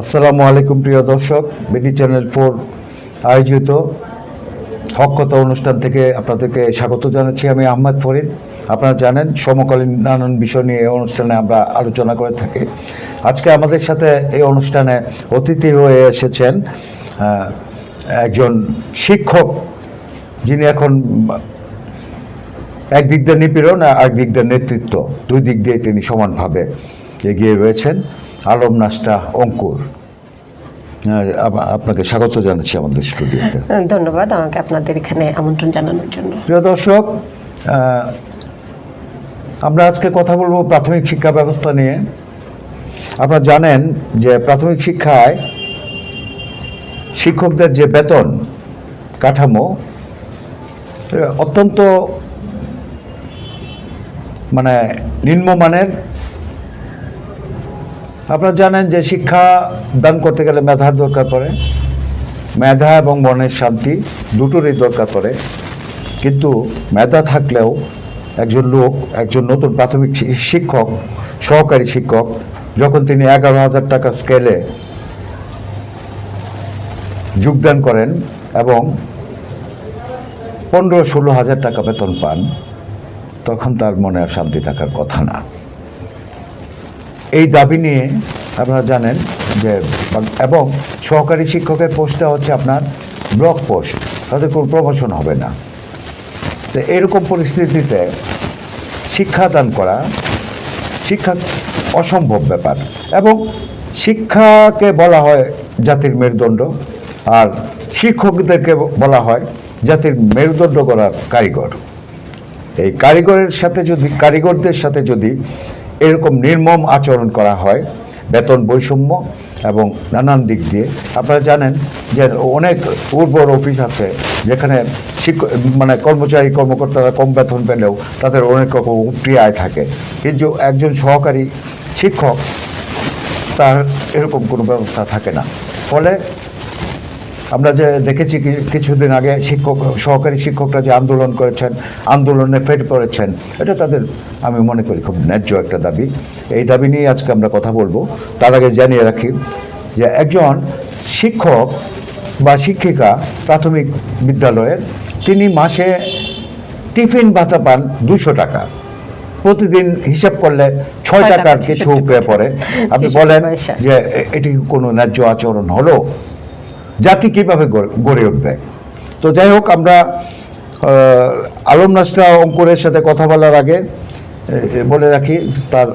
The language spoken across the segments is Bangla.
আসসালামু আলাইকুম, প্রিয় দর্শক। বিডি চ্যানেল ফোর আয়োজিত হক কথা অনুষ্ঠান থেকে আপনাদেরকে স্বাগত জানাচ্ছি আমি আহমদ ফরিদ। আপনারা জানেন, সমকালীন নানান বিষয় নিয়ে এই অনুষ্ঠানে আমরা আলোচনা করে থাকি। আজকে আমাদের সাথে এই অনুষ্ঠানে অতিথি হয়ে এসেছেন একজন শিক্ষক, যিনি এখন এক দিক দিয়ে নিপীড়ন আর এক দিক দিয়ে নেতৃত্ব। দুই দিক দিয়ে তিনি সমানভাবে এগিয়ে রয়েছেন। আলম নাস্তা অঙ্কুর। হ্যাঁ, আপনাকে স্বাগত জানাচ্ছি আমাদের স্টুডিওতে। ধন্যবাদ আমাকে আপনাদের এখানে আমন্ত্রণ জানানোর জন্য। প্রিয় দর্শক আমরা আজকে কথা বলব প্রাথমিক শিক্ষা ব্যবস্থা নিয়ে। আপনারা জানেন যে প্রাথমিক শিক্ষায় শিক্ষকদের যে বেতন কাঠামো অত্যন্ত মানে নিম্নমানের আপনারা জানেন যে শিক্ষা দান করতে গেলে মেধার দরকার পড়ে। মেধা এবং মনের শান্তি দুটোরই দরকার পড়ে। কিন্তু মেধা থাকলেও একজন লোক, একজন নতুন প্রাথমিক শিক্ষক, সহকারী শিক্ষক, যখন তিনি এগারো হাজার টাকার স্কেলে যোগদান করেন এবং পনেরো ষোলো হাজার টাকা বেতন পান, তখন তার মনে আর শান্তি থাকার কথা না। এই দাবি নিয়ে আপনারা জানেন যে, এবং সহকারী শিক্ষকের পোস্টটা হচ্ছে আপনার ব্লক পোস্ট। তাদের কোনো প্রমোশন হবে না। তো এরকম পরিস্থিতিতে শিক্ষাদান করা শিক্ষা অসম্ভব ব্যাপার। এবং শিক্ষাকে বলা হয় জাতির মেরুদণ্ড, আর শিক্ষকদেরকে বলা হয় জাতির মেরুদণ্ড করার কারিগর। এই কারিগরের সাথে যদি, কারিগরদের সাথে যদি এরকম নির্মম আচরণ করা হয়, বেতন বৈষম্য এবং নানান দিক দিয়ে। আপনারা জানেন যে অনেক উর্বর অফিস আছে যেখানে শিক্ষক মানে কর্মচারী, কর্মকর্তারা কম বেতন পেলেও তাদের অনেক রকম উপরি আয় থাকে। কিন্তু একজন সহকারী শিক্ষক, তার এরকম কোনো ব্যবস্থা থাকে না। ফলে আমরা যে দেখেছি কিছুদিন আগে শিক্ষক সহকারী শিক্ষকরা যে আন্দোলন করেছেন আন্দোলনে ফেটে পড়েছেন এটা তাদের আমি মনে করি খুব ন্যায্য একটা দাবি। এই দাবি নিয়ে আজকে আমরা কথা বলব। তার আগে জানিয়ে রাখি যে একজন শিক্ষক বা শিক্ষিকা প্রাথমিক বিদ্যালয়ের তিনি মাসে টিফিন ভাতা পান দুশো টাকা। প্রতিদিন হিসাব করলে ছয় টাকার কিছু উপরে পড়ে। আপনি বলেন যে এটি কোনো ন্যায্য আচরণ হলো? জাতি কীভাবে গড়ে- উঠবে? তো যাই হোক, আমরা আলম নাসরা অঙ্কুরের সাথে কথা বলার আগে বলে রাখি, তার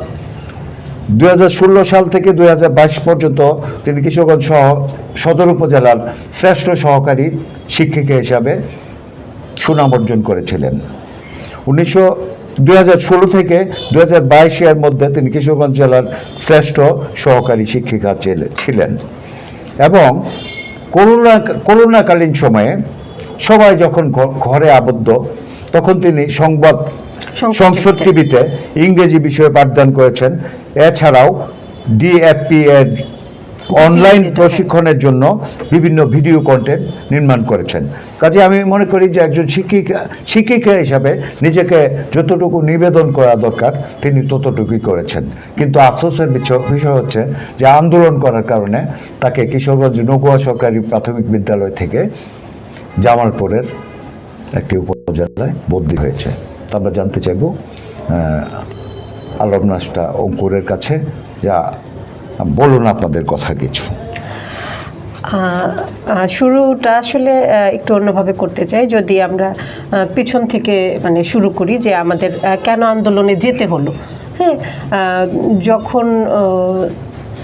দু হাজার ষোলো সাল থেকে দু হাজার বাইশ পর্যন্ত তিনি কিশোরগঞ্জ সহ, সদর উপজেলার শ্রেষ্ঠ সহকারী শিক্ষিকা হিসাবে সুনাম অর্জন করেছিলেন। উনিশশো, দুই থেকে দু হাজার বাইশ এর মধ্যে তিনি কিশোরগঞ্জ জেলার শ্রেষ্ঠ সহকারী শিক্ষিকা ছিল- ছিলেন। এবং করোনা করোনাকালীন সময়ে সবাই যখন ঘরে আবদ্ধ তখন তিনি সংবাদ সংসদ। টিভিতে ইংরেজি বিষয়ে পাঠদান করেছেন এছাড়াও ডিএফপি এর অনলাইন প্রশিক্ষণের জন্য বিভিন্ন ভিডিও কন্টেন্ট নির্মাণ করেছেন। কাজে আমি মনে করি যে একজন শিক্ষিকা শিক্ষিকা হিসাবে নিজেকে যতটুকু নিবেদন করা দরকার তিনি ততটুকুই করেছেন। কিন্তু আফসোসের বিষয় হচ্ছে যে আন্দোলন করার কারণে তাকে কিশোরগঞ্জ নগুয়া সরকারি প্রাথমিক বিদ্যালয় থেকে জামালপুরের একটি উপজেলায় বদলি হয়েছে। আমরা জানতে চাইব আলম নাস্তা অঙ্কুরের কাছে। যা বলুন আপনাদের কথা কিছু। শুরুটা আসলে একটু অন্যভাবে করতে চাই। যদি আমরা পিছন থেকে মানে শুরু করি যে আমাদের কেন আন্দোলনে যেতে হলো। হ্যাঁ যখন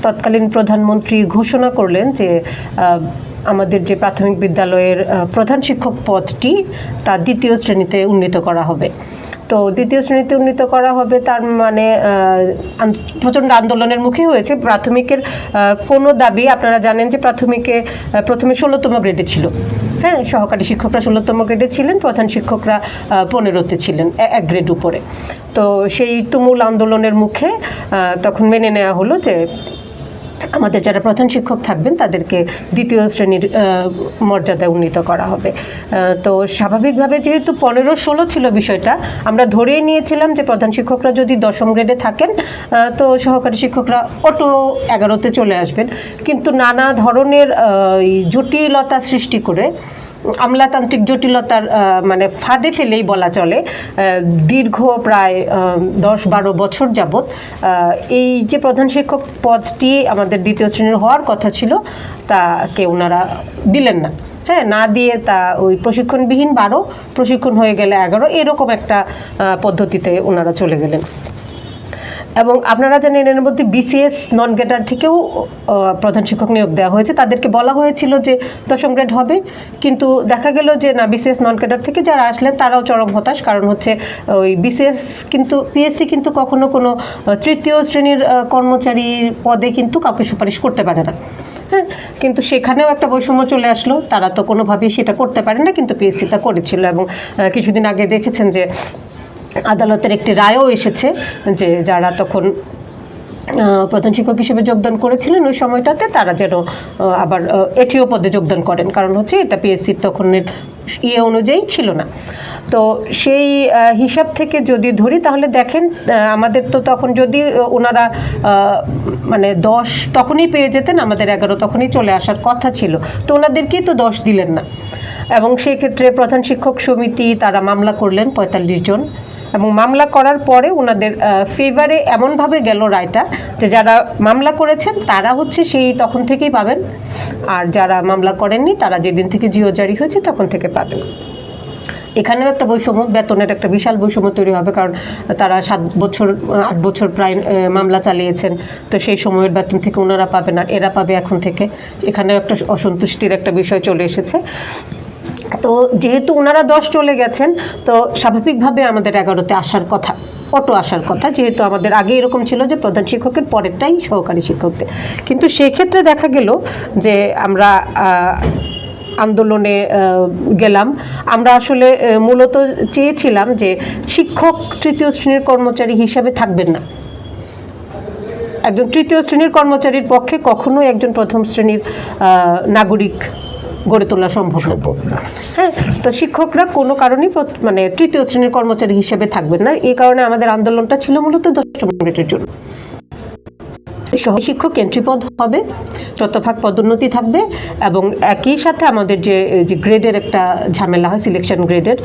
তৎকালীন প্রধানমন্ত্রী ঘোষণা করলেন যে আমাদের যে প্রাথমিক বিদ্যালয়ের প্রধান শিক্ষক পদটি তা দ্বিতীয় শ্রেণীতে উন্নীত করা হবে। তো দ্বিতীয় শ্রেণীতে উন্নীত করা হবে তার মানে প্রচণ্ড আন্দোলনের মুখে হয়েছে। প্রাথমিকের কোনো দাবি আপনারা জানেন যে প্রাথমিকে প্রথমে ষোলোতম গ্রেডে ছিল। হ্যাঁ সহকারী শিক্ষকরা ষোলোতম গ্রেডে ছিলেন, প্রধান শিক্ষকরা পনেরোতে ছিলেন এক গ্রেড উপরে। তো সেই তুমুল আন্দোলনের মুখে তখন মেনে নেওয়া হলো যে আমাদের যারা প্রধান শিক্ষক থাকবেন, তাদেরকে দ্বিতীয় শ্রেণির মর্যাদায় উন্নীত করা হবে। তো স্বাভাবিকভাবে যেহেতু পনেরো ষোলো ছিল বিষয়টা, আমরা ধরেই নিয়েছিলাম যে প্রধান শিক্ষকরা যদি দশম গ্রেডে থাকেন তো সহকারী শিক্ষকরা অটো এগারোতে চলে আসবেন। কিন্তু নানা ধরনের জটিলতা সৃষ্টি করে আমলাতান্ত্রিক জটিলতার মানে ফাঁদে ফেলেই বলা চলে দীর্ঘ প্রায় দশ বারো বছর যাবৎ এই যে প্রধান শিক্ষক পদটি আমাদের দ্বিতীয় শ্রেণির হওয়ার কথা ছিল, তাকে ওনারা দিলেন না। হ্যাঁ না দিয়ে তা ওই প্রশিক্ষণবিহীন বারো, প্রশিক্ষণ হয়ে গেলে এগারো, এরকম একটা পদ্ধতিতে ওনারা চলে গেলেন। এবং আপনারা জানেন এর মধ্যে বিসিএস নন গ্রেডার থেকেও প্রধান শিক্ষক নিয়োগ দেওয়া হয়েছে। তাদেরকে বলা হয়েছিল যে দশম গ্রেড হবে। কিন্তু দেখা গেল যে না বিসিএস নন গ্রেডার থেকে যারা আসলেন, তারাও চরম হতাশ। কারণ হচ্ছে ওই বিসিএস কিন্তু পিএসসি কিন্তু কখনো কোনো তৃতীয় শ্রেণির কর্মচারীর পদে কিন্তু কাউকে সুপারিশ করতে পারে না। হ্যাঁ কিন্তু সেখানেও একটা বৈষম্য চলে আসলো। তারা তো কোনোভাবেই সেটা করতে পারে না, কিন্তু পিএসসি তা করেছিল। এবং কিছুদিন আগে দেখেছেন যে আদালতের একটি রায়ও এসেছে যে যারা তখন প্রধান শিক্ষক হিসেবে যোগদান করেছিলেন ওই সময়টাতে, তারা যেন আবার এটিও পদে যোগদান করেন। কারণ হচ্ছে এটা পিএসসির তখনের ইয়ে অনুযায়ী ছিল না। তো সেই হিসাব থেকে যদি ধরি, তাহলে দেখেন আমাদের তো তখন যদি ওনারা মানে দশ তখনই পেয়ে যেতেন, আমাদের এগারো তখনই চলে আসার কথা ছিল। তো ওনাদেরকেই তো দশ দিলেন না। এবং সেক্ষেত্রে প্রধান শিক্ষক সমিতি, তারা মামলা করলেন পঁয়তাল্লিশ জন। এবং মামলা করার পরে ওনাদের ফেভারে এমনভাবে গেল রায়টা যে যারা মামলা করেছেন তারা হচ্ছে সেই তখন থেকেই পাবেন। আর যারা মামলা করেননি তারা যেদিন থেকে জিও জারি হয়েছে তখন থেকে পাবেন। এখানেও একটা বৈষম্য, বেতনের একটা বিশাল বৈষম্য তৈরি হবে কারণ তারা সাত বছর, আট বছর প্রায় মামলা চালিয়েছেন। তো সেই সময়ের বেতন থেকে ওনারা পাবেন আর এরা পাবে এখন থেকে। এখানেও একটা অসন্তুষ্টির একটা বিষয় চলে এসেছে। তো যেহেতু ওনারা দশ চলে গেছেন, তো স্বাভাবিকভাবে আমাদের এগারোতে আসার কথা, অটো আসার কথা, যেহেতু আমাদের আগে এরকম ছিল যে প্রধান শিক্ষকের পরেরটাই সহকারী শিক্ষকদের। কিন্তু সেক্ষেত্রে দেখা গেল যে আমরা আন্দোলনে গেলাম। আমরা আসলে মূলত চেয়েছিলাম যে শিক্ষক তৃতীয় শ্রেণির কর্মচারী হিসাবে থাকবেন না। একজন তৃতীয় শ্রেণির কর্মচারীর পক্ষে কখনোই একজন প্রথম শ্রেণির নাগরিক গড়ে তোলা সম্ভব না। সম্ভব না। হ্যাঁ তো শিক্ষকরা কোনো কারণেই মানে তৃতীয় শ্রেণির কর্মচারী হিসেবে থাকবেন না। এই কারণে আমাদের আন্দোলনটা ছিল মূলত দশম গ্রেডের জন্য। সহ শিক্ষক এন্ট্রি পদ হবে শতভাগ পদোন্নতি থাকবে এবং একই সাথে আমাদের যে যে গ্রেডের একটা ঝামেলা হয় সিলেকশন গ্রেডের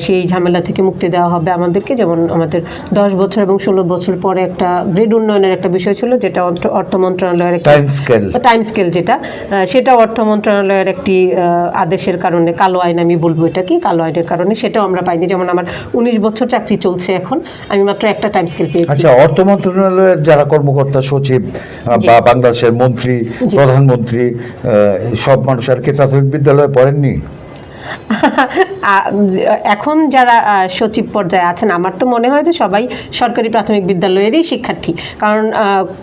সেই ঝামেলা থেকে মুক্তি দেওয়া হবে আমাদেরকে। যেমন আমাদের দশ বছর এবং ষোলো বছর পরে একটা গ্রেড উন্নয়নের একটা বিষয় ছিল যেটা অর্থ- অর্থ মন্ত্রণালয়ের টাইম স্কেল টাইম স্কেল যেটা সেটা অর্থ মন্ত্রণালয়ের একটি আদেশের কারণে কালো আইন আমি বলব এটা কি কালো আইনের কারণে সেটাও আমরা পাইনি। যেমন আমার উনিশ বছর চাকরি চলছে এখন আমি মাত্র একটা টাইম স্কেল পেয়েছি। আচ্ছা অর্থ মন্ত্রণালয়ের যারা কর্মকর্তা সচিব জি। বা বাংলাদেশের মন্ত্রী প্রধানমন্ত্রী সব মানুষ আর কি প্রাথমিক বিদ্যালয়ে পড়েননি? এখন যারা সচিব পর্যায়ে আছেন আমার তো মনে হয় যে সবাই সরকারি প্রাথমিক বিদ্যালয়েরই শিক্ষার্থী। কারণ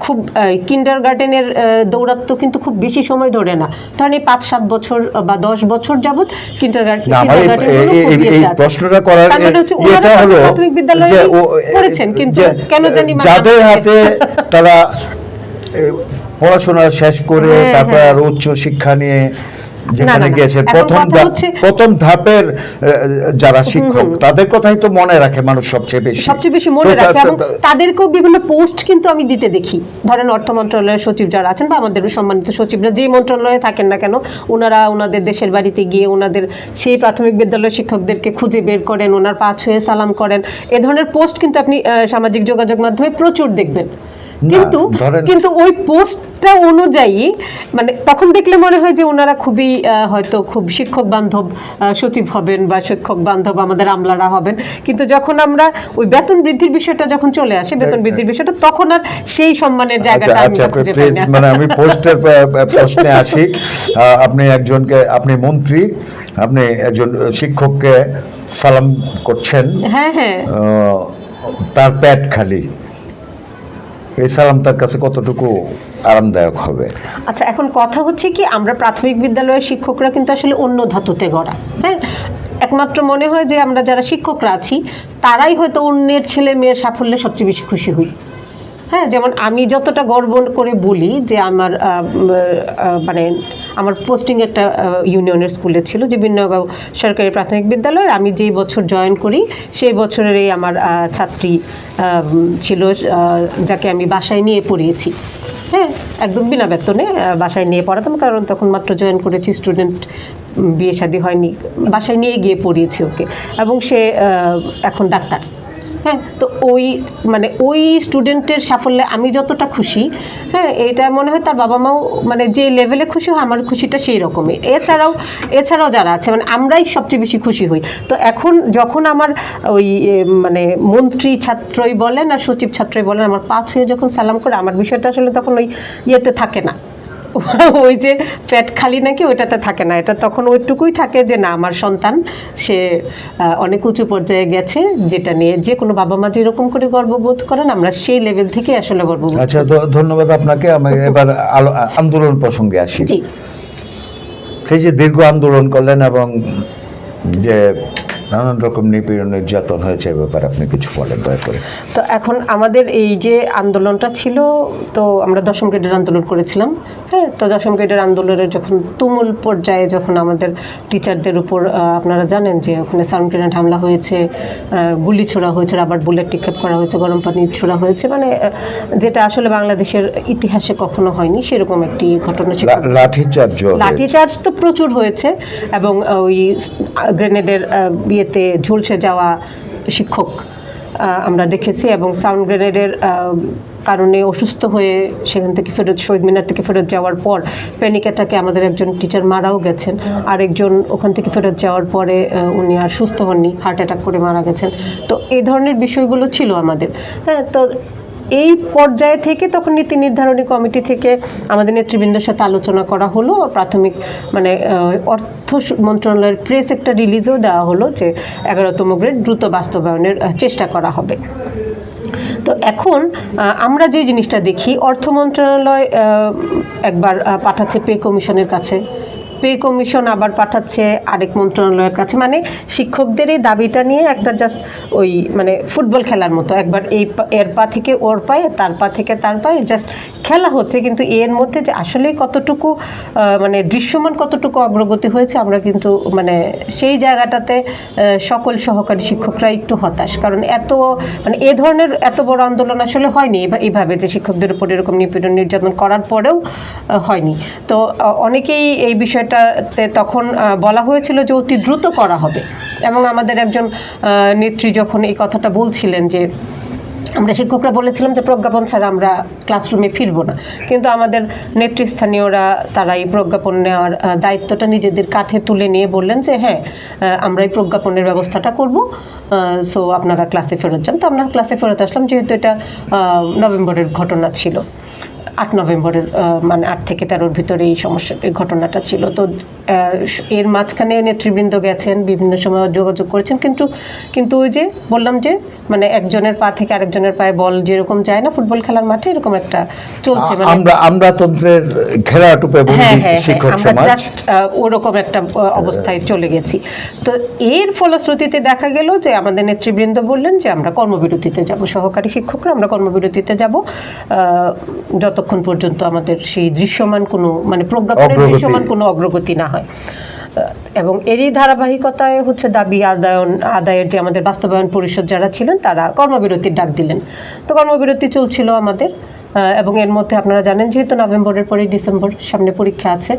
খুব কিন্ডার গার্ডেনের দৌরাত্ম কিন্তু খুব বেশি সময় ধরে না। ধরেন এই পাঁচ সাত বছর বা দশ বছর যাবৎ কিন্ডার প্রশ্নটা করার মানে এটা হলো প্রাথমিক বিদ্যালয়ে পড়েছেন কিন্তু কেন জানি যাদের হাতে তারা পড়াশোনা শেষ করে হ্যাঁ, তারপর হ্যাঁ। আর উচ্চ শিক্ষা নিয়ে যেখানে। গিয়েছে প্রথম প্রথম ধাপের যারা শিক্ষক তাদের কথাই তো মনে রাখে মানুষ সবচেয়ে বেশি। সবচেয়ে বেশি মনে রাখে। এবং তাদেরকেও বিভিন্ন পোস্ট কিন্তু আমি দিতে দেখি। ধরেন অর্থ মন্ত্রণালয়ের সচিব যারা আছেন বা আমাদের সম্মানিত সচিবরা যে মন্ত্রণালয়ে থাকেন না কেন ওনারা ওনাদের দেশের বাড়িতে গিয়ে ওনাদের সেই প্রাথমিক বিদ্যালয়ের শিক্ষকদেরকে খুঁজে বের করেন ওনার পা ছুঁয়ে সালাম করেন। এ ধরনের পোস্ট কিন্তু আপনি সামাজিক যোগাযোগ মাধ্যমে প্রচুর দেখবেন। কিন্তু কিন্তু ওই পোস্টটা অনুযায়ী মানে তখন দেখলে মনে হয় যে ওনারা খুবই হয়তো খুব শিক্ষক বান্ধব সচিব হবেন বা শিক্ষক বান্ধব আমাদের আমলারা হবেন। কিন্তু যখন আমরা ওই বেতন বৃদ্ধির বিষয়টা যখন চলে আসে বেতন বৃদ্ধির বিষয়টা তখন আর সেই সম্মানের আচ্ছা জায়গাটা আমি আচ্ছা মানে আমি পোস্টের প্রশ্নে আসি। আপনি একজনকে আপনি মন্ত্রী আপনি একজন শিক্ষককে সালাম করছেন। হ্যাঁ হ্যাঁ। তার পেট খালি। এই সালাম তার কাছে কতটুকু আরামদায়ক হবে? আচ্ছা এখন কথা হচ্ছে কি, আমরা প্রাথমিক বিদ্যালয়ের শিক্ষকরা কিন্তু আসলে অন্য ধাতুতে গড়া হ্যাঁ? একমাত্র মনে হয় যে আমরা যারা শিক্ষকরা আছি, তারাই হয়তো অন্যের ছেলে মেয়ের সাফল্যে সবচেয়ে বেশি খুশি হই। হ্যাঁ যেমন আমি যতটা গর্ব করে বলি যে আমার মানে আমার পোস্টিং একটা ইউনিয়নের স্কুলে ছিল যে বিনয়গাঁও সরকারি প্রাথমিক বিদ্যালয়ের। আমি যেই বছর জয়েন করি, সেই বছরেরই আমার ছাত্রী ছিল যাকে আমি বাসায় নিয়ে পড়িয়েছি। হ্যাঁ একদম বিনা বেতনে বাসায় নিয়ে পড়াতাম, কারণ তখন মাত্র জয়েন করেছি স্টুডেন্ট বিয়ে শাদী হয়নি, বাসায় নিয়ে গিয়ে পড়িয়েছি ওকে। এবং সে এখন ডাক্তার। হ্যাঁ তো ওই মানে ওই স্টুডেন্টের সাফল্যে আমি যতটা খুশি হ্যাঁ এটা মনে হয় তার বাবা মাও মানে যে লেভেলে খুশি হয়, আমার খুশিটা সেই রকমই এছাড়াও এছাড়াও যারা আছে মানে আমরাই সবচেয়ে বেশি খুশি হই। তো এখন যখন আমার ওই মানে মন্ত্রী ছাত্রই বলেন আর সচিব ছাত্রই বলেন, আমার পা ছুঁয়ে যখন সালাম করে, আমার বিষয়টা আসলে তখন ওই ইয়েতে থাকে না। ওই যে পেট খালি নাকি ওইটাতে থাকে না। এটা তখন ওইটুকুই থাকে যে না আমার সন্তান সে অনেক উঁচু পর্যায়ে গেছে যেটা নিয়ে যে কোনো বাবা মা যেরকম করে গর্ববোধ করেন আমরা সেই লেভেল থেকে আসলে গর্ববোধ আচ্ছা ধন্যবাদ আপনাকে। আমি এবার আলো- আন্দোলন প্রসঙ্গে আসি। এই যে দীর্ঘ আন্দোলন করলেন এবং যে নানান রকম নিপীড়ন নির্যাতন হয়েছে এ ব্যাপারে আপনি কিছু বলেন দয়া করে। তো এখন আমাদের এই যে আন্দোলনটা ছিল তো আমরা দশম গ্রেডের আন্দোলন করেছিলাম হ্যাঁ? তো দশম গ্রেডের আন্দোলনের যখন তুমুল পর্যায়ে যখন আমাদের টিচারদের উপর আপনারা জানেন যে ওখানে সাউন্ড গ্রেনেড হামলা হয়েছে গুলি ছোড়া হয়েছে আবার বুলেট নিক্ষেপ করা হয়েছে গরম পানি ছোড়া হয়েছে মানে যেটা আসলে বাংলাদেশের ইতিহাসে কখনো হয়নি সেরকম একটি ঘটনা ছিল লাঠিচার্জ লাঠিচার্জ তো প্রচুর হয়েছে এবং ওই গ্রেনেডের ইয়েতে ঝলসে যাওয়া শিক্ষক আমরা দেখেছি এবং সাউন্ড গ্রেনেডের কারণে অসুস্থ হয়ে সেখান থেকে ফেরত, শহীদ মিনার থেকে ফেরত যাওয়ার পর প্যানিক অ্যাটাকে আমাদের একজন টিচার মারাও গেছেন। আরেকজন ওখান থেকে ফেরত যাওয়ার পরে উনি আর সুস্থ হননি হার্ট অ্যাটাক করে মারা গেছেন। তো এই ধরনের বিষয়গুলো ছিল আমাদের। হ্যাঁ তো এই পর্যায়ে থেকে তখন নীতি নির্ধারণী কমিটি থেকে আমাদের নেতৃবৃন্দের সাথে আলোচনা করা হলো। প্রাথমিক মানে অর্থ মন্ত্রণালয়ের প্রেস একটা রিলিজও দেওয়া হলো যে এগারোতম গ্রেড দ্রুত বাস্তবায়নের চেষ্টা করা হবে। তো এখন আমরা যে জিনিসটা দেখি, অর্থ মন্ত্রণালয় একবার পাঠাচ্ছে পে কমিশনের কাছে। পে কমিশন আবার পাঠাচ্ছে আরেক মন্ত্রণালয়ের কাছে। মানে শিক্ষকদের এই দাবিটা নিয়ে একটা জাস্ট ওই মানে ফুটবল খেলার মতো। একবার এই এর পা থেকে ওর পায়ে, তার পা থেকে তার পায়ে জাস্ট খেলা হচ্ছে। কিন্তু এর মধ্যে যে আসলে কতটুকু মানে দৃশ্যমান কতটুকু অগ্রগতি হয়েছে, আমরা কিন্তু মানে সেই জায়গাটাতে সকল সহকারী শিক্ষকরা একটু হতাশ। কারণ এত মানে এ ধরনের এত বড় আন্দোলন আসলে হয়নি এভা- এইভাবে যে শিক্ষকদের উপর এরকম নিপীড়ন নির্যাতন করার পরেও হয়নি। তো অনেকেই এই বিষয়টাতে তখন বলা হয়েছিল যে অতি দ্রুত করা হবে। এবং আমাদের একজন নেত্রী যখন এই কথাটা বলছিলেন যে, আমরা শিক্ষকরা বলেছিলাম যে প্রজ্ঞাপন ছাড়া আমরা ক্লাসরুমে ফিরবো না। কিন্তু আমাদের নেতৃস্থানীয়রা, তারা এই প্রজ্ঞাপন নেওয়ার দায়িত্বটা নিজেদের কাঁধে তুলে নিয়ে বললেন যে হ্যাঁ আমরা এই প্রজ্ঞাপনের ব্যবস্থাটা করব। সো আপনারা ক্লাসে ফেরত যান। তো আমরা ক্লাসে ফেরত আসলাম, যেহেতু এটা নভেম্বরের ঘটনা ছিল। আট নভেম্বরের মানে আট থেকে তেরোর ভিতরে এই সমস্যা এই ঘটনাটা ছিল। তো এর মাঝখানে নেতৃবৃন্দ গেছেন বিভিন্ন সময় যোগাযোগ করেছেন কিন্তু কিন্তু ওই যে বললাম যে মানে একজনের পা থেকে আরেকজনের পায়ে বল যেরকম যায় না ফুটবল খেলার মাঠে এরকম একটা চলছে। মানে আমরা আমরা তন্ত্রের খেলাটুপে হ্যাঁ হ্যাঁ হ্যাঁ, শিক্ষক সমাজ। জাস্ট ওরকম একটা অবস্থায় চলে গেছি। তো এর ফলশ্রুতিতে দেখা গেল যে আমাদের নেতৃবৃন্দ বললেন যে আমরা কর্মবিরতিতে যাব সহকারী শিক্ষকরা আমরা কর্মবিরতিতে যাব। আহ, যতক্ষণ পর্যন্ত আমাদের সেই দৃশ্যমান কোনো মানে প্রজ্ঞাপনের। দৃশ্যমান কোনো অগ্রগতি না হয়। এবং এরই ধারাবাহিকতায় হচ্ছে দাবি আদায়ন আদায়ের যে আমাদের বাস্তবায়ন পরিষদ যারা ছিলেন তারা কর্মবিরতির ডাক দিলেন। তো কর্মবিরতি চলছিল আমাদের এবং এর মধ্যে আপনারা জানেন যেহেতু নভেম্বরের পরেই ডিসেম্বর সামনে পরীক্ষা আছে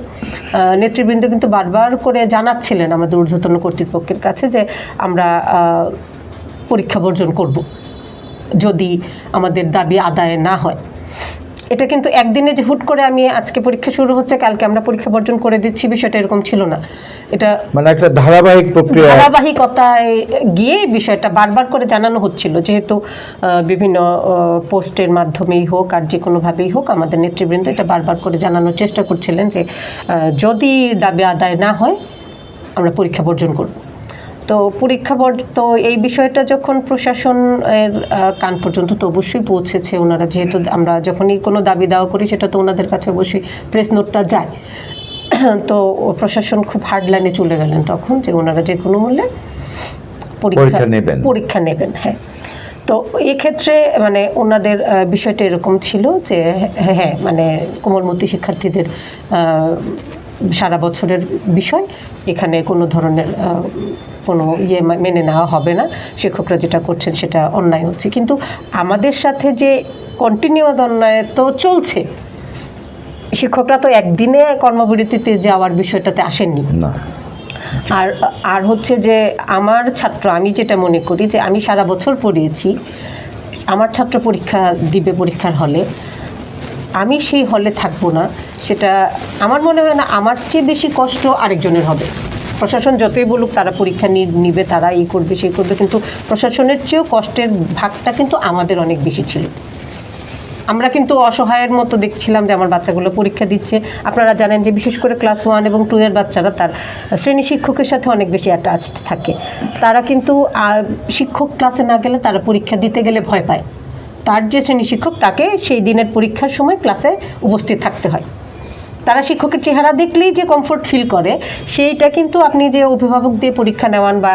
নেতৃবৃন্দ কিন্তু বারবার করে জানাচ্ছিলেন আমাদের ঊর্ধ্বতন কর্তৃপক্ষের কাছে যে আমরা পরীক্ষা বর্জন করব যদি আমাদের দাবি আদায় না হয়। এটা কিন্তু একদিনে যে হুট করে আমি আজকে পরীক্ষা শুরু হচ্ছে কালকে আমরা পরীক্ষা বর্জন করে দিচ্ছি বিষয়টা এরকম ছিল না। এটা মানে একটা ধারাবাহিক প্রক্রিয়া। ধারাবাহিকতায় গিয়ে বিষয়টা বারবার করে জানানো হচ্ছিল যেহেতু বিভিন্ন পোস্টের মাধ্যমেই হোক আর যে কোনোভাবেই হোক আমাদের নেতৃবৃন্দ এটা বারবার করে জানানোর চেষ্টা করছিলেন যে যদি দাবি আদায় না হয় আমরা পরীক্ষা বর্জন করব। তো পরীক্ষা তো এই বিষয়টা যখন প্রশাসনের কান পর্যন্ত তো অবশ্যই পৌঁছেছে ওনারা যেহেতু আমরা যখনই কোনো দাবি দাওয়া করি সেটা তো ওনাদের কাছে অবশ্যই প্রেস নোটটা যায় তো প্রশাসন খুব হার্ড লাইনে চলে গেলেন তখন যে ওনারা যে কোনো মূল্যে পরীক্ষা নেবেন। পরীক্ষা নেবেন হ্যাঁ তো এই ক্ষেত্রে মানে ওনাদের বিষয়টা এরকম ছিল যে হ্যাঁ হ্যাঁ মানে কোমলমতি শিক্ষার্থীদের সারা বছরের বিষয় এখানে কোনো ধরনের কোনো ইয়ে মেনে নেওয়া হবে না। শিক্ষকরা যেটা করছেন সেটা অন্যায় হচ্ছে। কিন্তু আমাদের সাথে যে কন্টিনিউয়াস অন্যায় তো চলছে শিক্ষকরা তো একদিনে কর্মবিরতিতে যাওয়ার বিষয়টাতে আসেননি। না। আর আর হচ্ছে যে আমার ছাত্র আমি যেটা মনে করি যে আমি সারা বছর পড়িয়েছি আমার ছাত্র পরীক্ষা দিবে পরীক্ষার হলে আমি সেই হলে থাকব না সেটা আমার মনে হয় না আমার চেয়ে বেশি কষ্ট আরেকজনের হবে। প্রশাসন যতই বলুক তারা পরীক্ষা নিবে, তারা এই করবে, সেই করবে, কিন্তু প্রশাসনের চেয়েও কষ্টের ভাগটা কিন্তু আমাদের অনেক বেশি ছিল। আমরা কিন্তু অসহায়ের মতো দেখছিলাম যে আমার বাচ্চাগুলো পরীক্ষা দিচ্ছে। আপনারা জানেন যে বিশেষ করে ক্লাস ওয়ান এবং টু এর বাচ্চারা তার শ্রেণি শিক্ষকের সাথে অনেক বেশি অ্যাটাচড থাকে। তারা কিন্তু শিক্ষক ক্লাসে না গেলে তারা পরীক্ষা দিতে গেলে ভয় পায়। তার যে শ্রেণি শিক্ষক, তাকে সেই দিনের পরীক্ষার সময় ক্লাসে উপস্থিত থাকতে হয়। তারা শিক্ষকের চেহারা দেখলেই যে কমফোর্ট ফিল করে সেইটা কিন্তু আপনি যে অভিভাবক দিয়ে পরীক্ষা নেওয়ান বা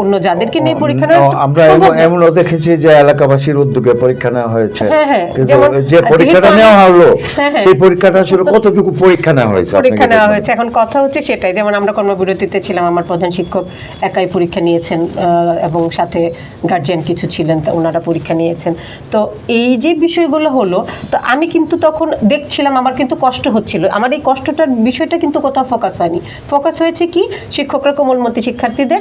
অন্য যাদেরকে নিয়ে পরীক্ষা নেওয়ান আমরা এমন- এমনও দেখেছি যে এলাকাবাসীর উদ্যোগে পরীক্ষা নেওয়া হয়েছে। হ্যাঁ, হ্যাঁ, যে পরীক্ষাটা নেওয়া হলো হ্যাঁ। সেই পরীক্ষাটা আসলে কতটুকু পরীক্ষা নেওয়া হয়েছে পরীক্ষা নেওয়া হয়েছে। এখন কথা হচ্ছে সেটাই যেমন আমরা কর্মবিরতিতে ছিলাম আমার প্রধান শিক্ষক একাই পরীক্ষা নিয়েছেন এবং সাথে গার্জিয়ান কিছু ছিলেন তা ওনারা পরীক্ষা নিয়েছেন। তো এই যে বিষয়গুলো হলো তো আমি কিন্তু তখন দেখছিলাম আমার কিন্তু কষ্ট হচ্ছিল। আমার এই কষ্টটার বিষয়টা কিন্তু কোথাও ফোকাস হয়নি। ফোকাস হয়েছে কি? শিক্ষকরা কোমলমতি শিক্ষার্থীদের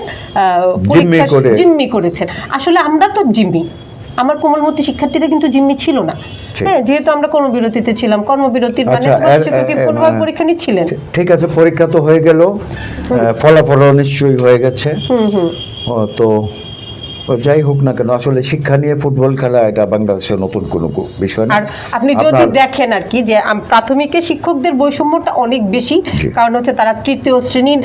জিম্মি করেছেন। আসলে আমরা তো জিম্মি। আমার কোমলমতি শিক্ষার্থীরা কিন্তু জিম্মি ছিল না। হ্যাঁ যেহেতু আমরা কর্মবিরতিতে ছিলাম কর্মবিরতির মানে আচ্ছা, কোনোভাবে মানে- পরীক্ষা নিচ্ছিলেন। ঠিক আছে পরীক্ষা তো হয়ে গেল। ফলাফলও নিশ্চয়ই হয়ে গেছে। হুম হুম। ও, তো যাই হোক না কেন আসলে শিক্ষা নিয়ে ফুটবল খেলা এটা বাংলাদেশের নতুন কোনো বিষয় না। আর আপনি যদি দেখেন আর কি যে প্রাথমিকের শিক্ষকদের বৈষম্যটা অনেক বেশি কারণ হচ্ছে তারা তৃতীয় শ্রেণির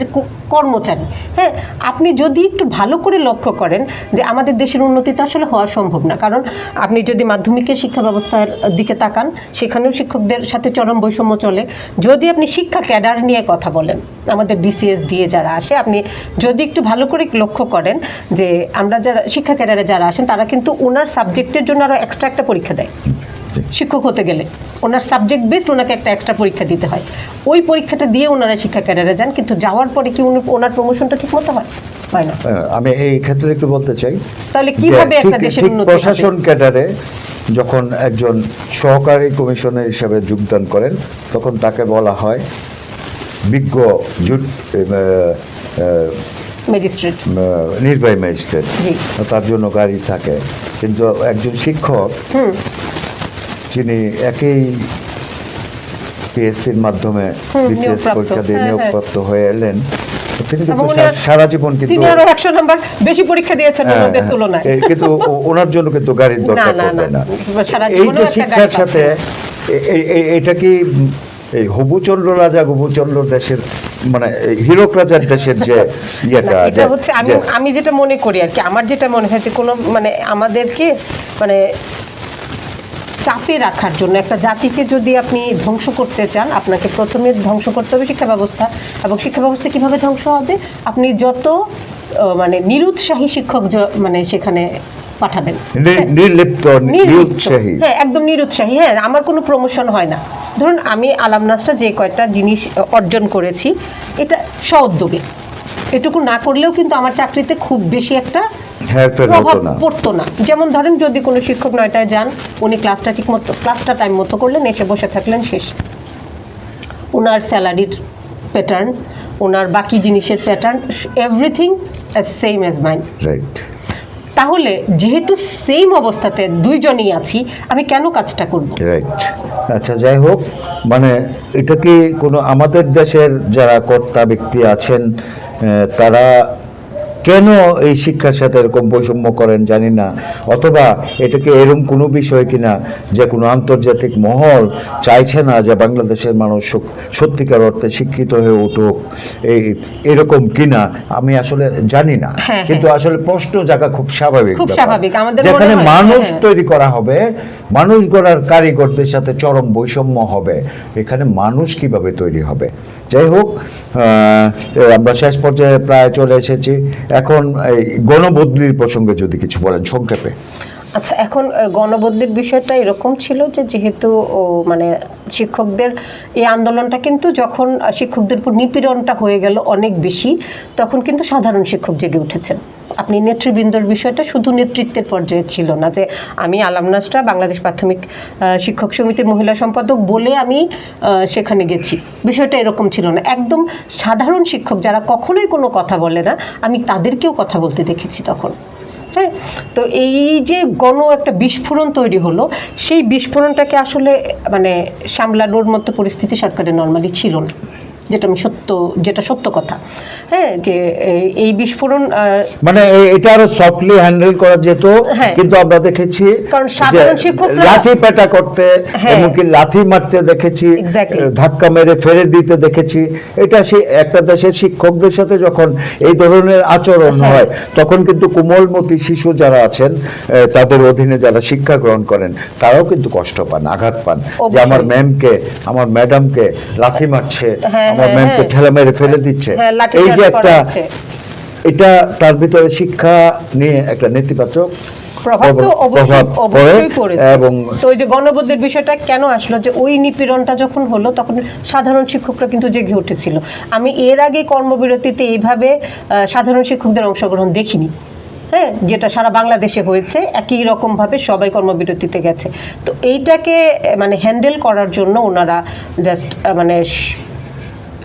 কর্মচারী। হ্যাঁ আপনি যদি একটু ভালো করে লক্ষ্য করেন যে আমাদের দেশের উন্নতি তো আসলে হওয়া সম্ভব না। কারণ আপনি যদি মাধ্যমিকের শিক্ষা ব্যবস্থার দিকে তাকান সেখানেও শিক্ষকদের সাথে চরম বৈষম্য চলে। যদি আপনি শিক্ষা ক্যাডার নিয়ে কথা বলেন আমাদের বিসিএস দিয়ে যারা আসে আপনি যদি একটু ভালো করে লক্ষ্য করেন যে আমরা যারা শিক্ষা ক্যাডারে যারা আসেন তারা কিন্তু ওনার সাবজেক্টের জন্য আরও এক্সট্রা একটা পরীক্ষা দেয়। শিক্ষক হতে গেলে। ওনার সাবজেক্ট বেসড ওনাকে একটা এক্সট্রা পরীক্ষা দিতে হয়। ওই পরীক্ষাটা দিয়ে ওনারা শিক্ষা ক্যাডারে যান কিন্তু যাওয়ার পরে কি উনি ওনার প্রমোশনটা ঠিক মতো হয়? হয় না। আমি এই ক্ষেত্রে একটু বলতে চাই তাহলে কীভাবে একটা দেশের উন্নতি প্রশাসন ক্যাডারে যখন একজন সহকারী কমিশনার হিসেবে যোগদান করেন তখন তাকে বলা হয় বিজ্ঞ জুট ম্যাজিস্ট্রেট নির্বাহী ম্যাজিস্ট্রেট তার জন্য গাড়ি থাকে। কিন্তু একজন শিক্ষক যিনি একই পিএসসির মাধ্যমে বিসিএস পরীক্ষা দিয়ে হ্যাঁ, হ্যাঁ। নিয়োগপ্রাপ্ত হয়ে এলেন তিনি কিন্তু সারা জীবন কিন্তু তিনি আরও একশো নাম্বার বেশি পরীক্ষা দিয়েছেন হ্যাঁ, ওনাদের। তুলনায়। কিন্তু ওনার জন্য কিন্তু গাড়ির দরকার না, পড়বে না। না। এই যে শিক্ষার সাথে এটা কি এই হবুচন্দ্র রাজা হবুচন্দ্র দেশের মানে হীরক রাজার দেশের যে ইয়েটা এটা হচ্ছে আমি আমি যেটা মনে করি আর কি আমার যেটা মনে হয় যে কোনো মানে আমাদেরকে মানে চাপে রাখার জন্য একটা জাতিকে যদি আপনি ধ্বংস করতে চান আপনাকে প্রথমে ধ্বংস করতে হবে শিক্ষা ব্যবস্থা। এবং শিক্ষা ব্যবস্থা কীভাবে ধ্বংস হবে? আপনি যত মানে নিরুৎসাহী শিক্ষক মানে সেখানে পাঠাবেন। নির্লিপ্ত নিরুৎসাহী নিরুৎসাহী। হ্যাঁ একদম নিরুৎসাহী। হ্যাঁ আমার কোনো প্রমোশন হয় না। ধরুন আমি আলামনাসটা যে কয়টা জিনিস অর্জন করেছি এটা স্বউদ্যোগে এটুকু না করলেও কিন্তু আমার চাকরিতে খুব বেশি একটা প্রভাব পড়তো না। যেমন ধরেন যদি কোনো শিক্ষক নয়টায় যান উনি ক্লাসটা ঠিক মতো ক্লাসটা টাইম মতো করলেন এসে বসে থাকলেন শেষ। ওনার স্যালারির প্যাটার্ন ওনার বাকি জিনিসের pattern everything same as mind right তাহলে যেহেতু সেম অবস্থাতে দুইজনই আছি, আমি কেন কাজটা করব? রাইট আচ্ছা যাই হোক মানে এটা কি কোনো আমাদের দেশের যারা কর্তা ব্যক্তি আছেন তারা কেন এই শিক্ষার সাথে এরকম বৈষম্য করেন জানি না। অথবা এটা কি এরকম কোনো বিষয় কিনা যে কোনো আন্তর্জাতিক মহল চাইছে না যে বাংলাদেশের মানুষ সত্যিকার অর্থে শিক্ষিত হয়ে উঠুক। এই এরকম কিনা আমি আসলে জানি না। হ্যাঁ, কিন্তু আসলে প্রশ্ন জায়গা খুব স্বাভাবিক খুব স্বাভাবিক। আমাদের যেখানে মানুষ হ্যাঁ। তৈরি করা হবে মানুষ গড়ার কারিগরদের সাথে চরম বৈষম্য হবে। এখানে মানুষ কীভাবে তৈরি হবে? যাই হোক আমরা শেষ পর্যায়ে প্রায় চলে এসেছি। এখন এই গণবদলির প্রসঙ্গে যদি কিছু বলেন সংক্ষেপে। আচ্ছা এখন গণবদলির বিষয়টা এরকম ছিল যে যেহেতু, ও মানে শিক্ষকদের এই আন্দোলনটা কিন্তু যখন শিক্ষকদের উপর নিপীড়নটা হয়ে গেল অনেক বেশি, তখন কিন্তু সাধারণ শিক্ষক জেগে উঠেছেন। আপনি নেতৃবৃন্দর বিষয়টা শুধু নেতৃত্বের পর্যায়ে ছিল না যে আমি আলামনাসটা বাংলাদেশ প্রাথমিক শিক্ষক সমিতির মহিলা সম্পাদক বলে আমি সেখানে গেছি। বিষয়টা এরকম ছিল না। একদম সাধারণ শিক্ষক যারা কখনোই কোনো কথা বলে না, আমি তাদেরকেও কথা বলতে দেখেছি তখন। হ্যাঁ তো এই যে গণ একটা বিস্ফোরণ তৈরি হলো, সেই বিস্ফোরণটাকে আসলে মানে সামলানোর মতো পরিস্থিতি সরকারের নর্মালি ছিল না। যেটা আমি সত্য যেটা সত্য কথা হ্যাঁ যে এই- বিস্ফোরণ মানে এটা আরও সফটলি হ্যান্ডেল করা যেত হ্যাঁ। কিন্তু আমরা দেখেছি কারণ সাধারণ শিক্ষকরা- লাঠি পেটা করতে হ্যাঁ। এমনকি লাঠি মারতে দেখেছি ধাক্কা মেরে ফেলে দিতে দেখেছি এটা সে একটা দেশের শিক্ষকদের সাথে যখন এই ধরনের আচরণ হ্যাঁ। হয় তখন কিন্তু কোমলমতি শিশু যারা আছেন তাদের অধীনে যারা শিক্ষা গ্রহণ করেন তারাও কিন্তু কষ্ট পান আঘাত পান যে। আমার ম্যামকে আমার ম্যাডামকে লাথি মারছে আমার হ্যাঁ, ম্যামকে হ্যাঁ। ঠেলা মেরে ফেলে দিচ্ছে। হ্যাঁ, এই যে একটা এটা তার ভিতরে শিক্ষা নিয়ে একটা নেতিবাচক প্রভাব তো অবশ্যই পড়েছে। এবং তো ওই যে গণবদ্ধের বিষয়টা কেন আসলো? যে ওই নিপীড়নটা যখন হলো তখন সাধারণ শিক্ষকরা কিন্তু জেগে উঠেছিল। আমি এর আগে কর্মবিরতিতে এইভাবে সাধারণ শিক্ষকদের অংশগ্রহণ দেখিনি। হ্যাঁ যেটা সারা বাংলাদেশে হয়েছে একই রকমভাবে সবাই কর্মবিরতিতে গেছে। তো এইটাকে মানে হ্যান্ডেল করার জন্য ওনারা জাস্ট মানে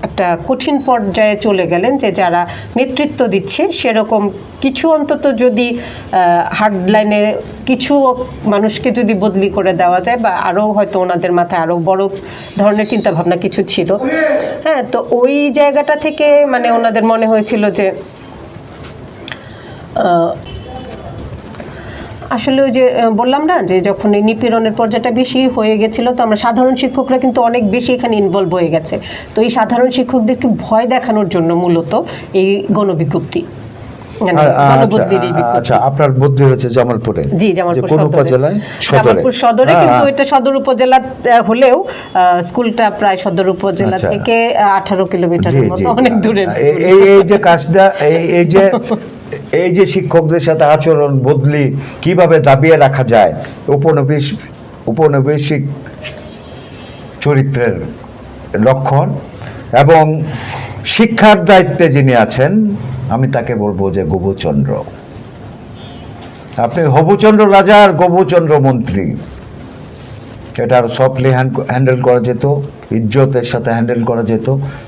একটা কঠিন পর্যায়ে চলে গেলেন যে যারা নেতৃত্ব দিচ্ছে, সেরকম কিছু অন্তত যদি হার্ডলাইনে কিছু মানুষকে যদি বদলি করে দেওয়া যায় বা আরও হয়তো ওনাদের মাথায় আরও বড় ধরনের চিন্তাভাবনা কিছু ছিল। হ্যাঁ তো ওই জায়গাটা থেকে মানে ওনাদের মনে হয়েছিল যে আসলে ওই যে বললাম না যে যখন এই নিপীড়নের পর্যায়টা বেশি হয়ে গেছিল তো আমরা সাধারণ শিক্ষকরা কিন্তু অনেক বেশি এখানে ইনভলভ হয়ে গেছে। তো এই সাধারণ শিক্ষকদেরকে ভয় দেখানোর জন্য মূলত এই গণবিজ্ঞপ্তি। আ- আ- গণবদলির এই আচ্ছা, আপনার বুদ্ধি হচ্ছে জামালপুরে? জি যে জামালপুর কোন উপজেলায়? জামালপুর সদরে হ্যাঁ, কিন্তু হ্যাঁ। এটা সদর উপজেলা হলেও স্কুলটা প্রায় সদর উপজেলা আচ্ছা। থেকে আঠারো কিলোমিটারের মতো অনেক দূরের এই- স্কুল। এই এই যে কাজটা এই এই যে এই যে শিক্ষকদের সাথে আচরণ, বদলি কীভাবে দাবিয়ে রাখা যায়? উপনিবেশ, উপনিবেশিক চরিত্রের লক্ষণ এবং শিক্ষার দায়িত্বে যিনি আছেন, আমি তাকে বলব যে গোবুচন্দ্র আপনি হবুচন্দ্র রাজা আর গোবুচন্দ্র মন্ত্রী। এটার সফটলি হ্যান্ডেল করা যেত, ইজ্জতের সাথে হ্যান্ডেল করা যেত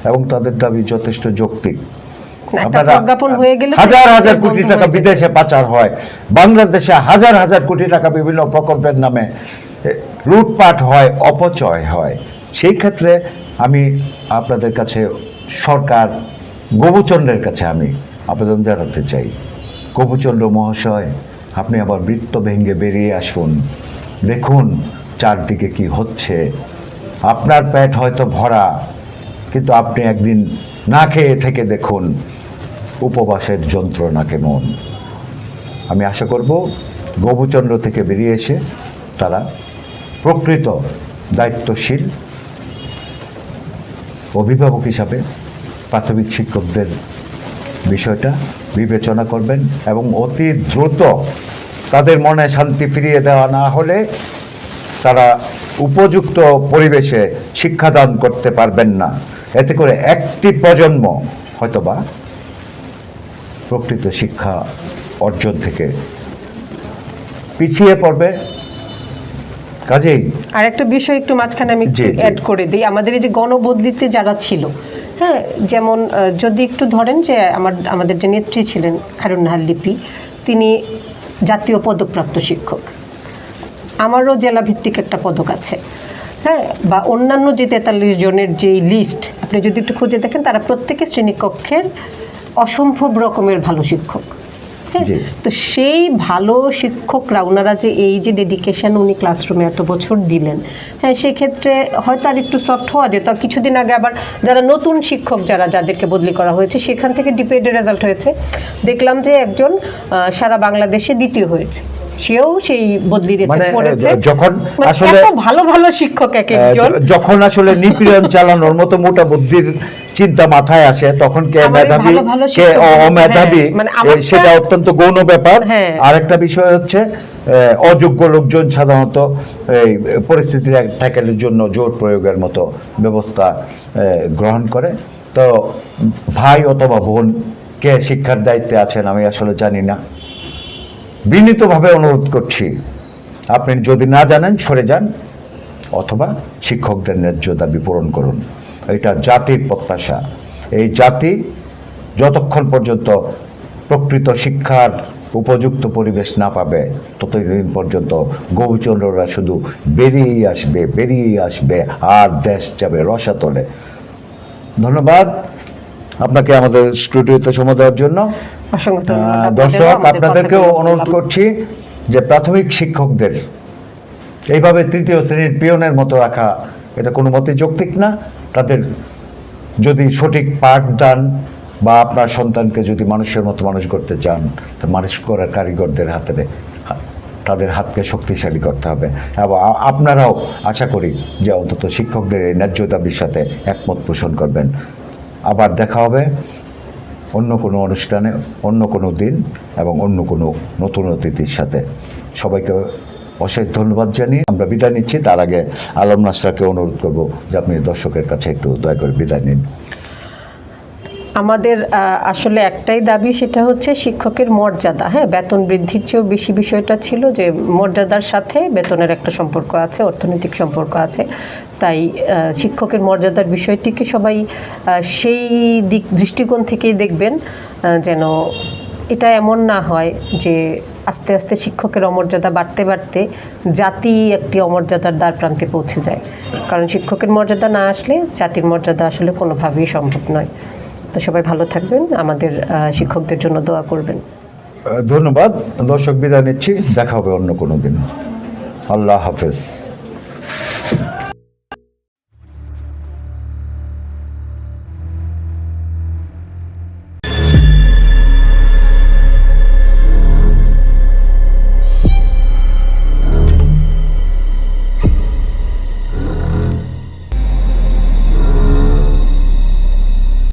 এবং তাদের দাবি যথেষ্ট যৌক্তিক। হাজার হাজার কোটি টাকা বিদেশে পাচার হয়। বাংলাদেশে হাজার হাজার কোটি টাকা বিভিন্ন প্রকল্পের নামে লুটপাট হয় অপচয় হয়। সেই ক্ষেত্রে আমি আপনাদের কাছে সরকার গোবুচন্দ্রের কাছে আমি আবেদন জানাতে চাই। গোবুচন্দ্র মহাশয় আপনি আবার বৃত্ত ভেঙে বেরিয়ে আসুন। দেখুন চারদিকে কি হচ্ছে। আপনার পেট হয়তো ভরা কিন্তু আপনি একদিন না খেয়ে থেকে দেখুন। উপবাসের যন্ত্রণা কেমন? আমি আশা করব গোবুচন্দ্র থেকে বেরিয়ে এসে তারা প্রকৃত দায়িত্বশীল অভিভাবক হিসাবে প্রাথমিক শিক্ষকদের বিষয়টা বিবেচনা করবেন এবং অতি দ্রুত তাদের মনে শান্তি ফিরিয়ে দেওয়া না হলে তারা উপযুক্ত পরিবেশে শিক্ষাদান করতে পারবেন না। এতে করে একটি প্রজন্ম হয়তোবা প্রকৃত শিক্ষা অর্জন থেকে পিছিয়ে পড়বে। কাজেই আর একটা বিষয় একটু মাঝখানে আমি। অ্যাড করে দিই। আমাদের এই যে গণবদলিতে যারা ছিল হ্যাঁ যেমন যদি একটু ধরেন যে আমার আমাদের যে নেত্রী ছিলেন খারুন্নাহার লিপি তিনি জাতীয় পদকপ্রাপ্ত শিক্ষক। আমারও জেলা ভিত্তিক একটা পদক আছে। হ্যাঁ বা অন্যান্য যে তেতাল্লিশ জনের যেই লিস্ট আপনি যদি একটু খুঁজে দেখেন তারা প্রত্যেকে শ্রেণীকক্ষের অসম্ভব রকমের ভালো শিক্ষক। হ্যাঁ? তো সেই ভালো শিক্ষকরা ওনারা যে এই যে ডেডিকেশন উনি ক্লাসরুমে এত বছর দিলেন হ্যাঁ সেক্ষেত্রে হয়তো আর একটু সফট হওয়া যেত। কিছুদিন আগে আবার যারা নতুন শিক্ষক যারা যাদেরকে বদলি করা হয়েছে সেখান থেকে ডিপেডের রেজাল্ট হয়েছে। দেখলাম যে একজন সারা বাংলাদেশে দ্বিতীয় হয়েছে। সেও সেই বদলির মানে, পড়েছে। যখন মানে আসলে- ভালো ভালো শিক্ষক এক একজন। যখন আসলে নিপীড়ন চালানোর মতো মোটা বুদ্ধির চিন্তা মাথায় আসে তখন কে মেধাবী কে অমেধাবী হ্যাঁ, মানে সেটা অত্যন্ত গৌণ ব্যাপার। হ্যাঁ। আরেকটা বিষয় হচ্ছে অযোগ্য লোকজন সাধারণত এই পরিস্থিতি ট্যাকেলের জন্য জোর প্রয়োগের মতো ব্যবস্থা গ্রহণ করে। তো ভাই অথবা বোন কে শিক্ষার দায়িত্বে আছেন আমি আসলে জানি না। বিনীতভাবে অনুরোধ করছি আপনি যদি না জানেন সরে যান অথবা শিক্ষকদের ন্যায্য দাবি পূরণ করুন। এটা জাতির প্রত্যাশা। এই জাতি যতক্ষণ পর্যন্ত প্রকৃত শিক্ষার উপযুক্ত পরিবেশ না পাবে ততদিন পর্যন্ত গৌচন্দ্ররা শুধু বেরিয়েই আসবে বেরিয়েই আসবে আর দেশ যাবে রসাতলে। ধন্যবাদ আপনাকে আমাদের স্টুডিওতে সময় দেওয়ার জন্য। দর্শক আপনাদেরকেও অনুরোধ করছি যে প্রাথমিক শিক্ষকদের এইভাবে তৃতীয় শ্রেণির পিয়নের মতো রাখা এটা কোনো মতে যৌক্তিক না। তাদের যদি সঠিক পাঠদান বা আপনার সন্তানকে যদি মানুষের মতো মানুষ করতে চান, তা মানুষ করার কারিগরদের হাতে তাদের হাতকে শক্তিশালী করতে হবে। এবং আপনারাও আশা করি যে অন্তত শিক্ষকদের এই ন্যায্য দাবির সাথে একমত পোষণ করবেন। আবার দেখা হবে অন্য কোনো অনুষ্ঠানে, অন্য কোনো দিন এবং অন্য কোনো নতুন অতিথির সাথে। সবাইকে অশেষ ধন্যবাদ জানিয়ে আমরা বিদায় নিচ্ছি। তার আগে আলম নাসরাকে অনুরোধ করব যে আপনি দর্শকের কাছে একটু দয়া করে বিদায় নিন। আমাদের আসলে একটাই দাবি, সেটা হচ্ছে শিক্ষকের মর্যাদা। হ্যাঁ বেতন বৃদ্ধির চেয়েও বেশি বিষয়টা ছিল যে মর্যাদার সাথে বেতনের একটা সম্পর্ক আছে, অর্থনৈতিক সম্পর্ক আছে। তাই শিক্ষকের মর্যাদার বিষয়টিকে সবাই সেই দিক, দৃষ্টিকোণ থেকেই দেখবেন যেন এটা এমন না হয় যে আস্তে আস্তে শিক্ষকের অমর্যাদা বাড়তে বাড়তে জাতি একটি অমর্যাদার দ্বার প্রান্তে পৌঁছে যায়। কারণ শিক্ষকের মর্যাদা না আসলে জাতির মর্যাদা আসলে কোনোভাবেই সম্ভব নয়। তো সবাই ভালো থাকবেন, আমাদের শিক্ষকদের জন্য দোয়া করবেন। ধন্যবাদ। দর্শক বিদায় নিচ্ছি। দেখা হবে অন্য কোনো দিন। আল্লাহ হাফেজ।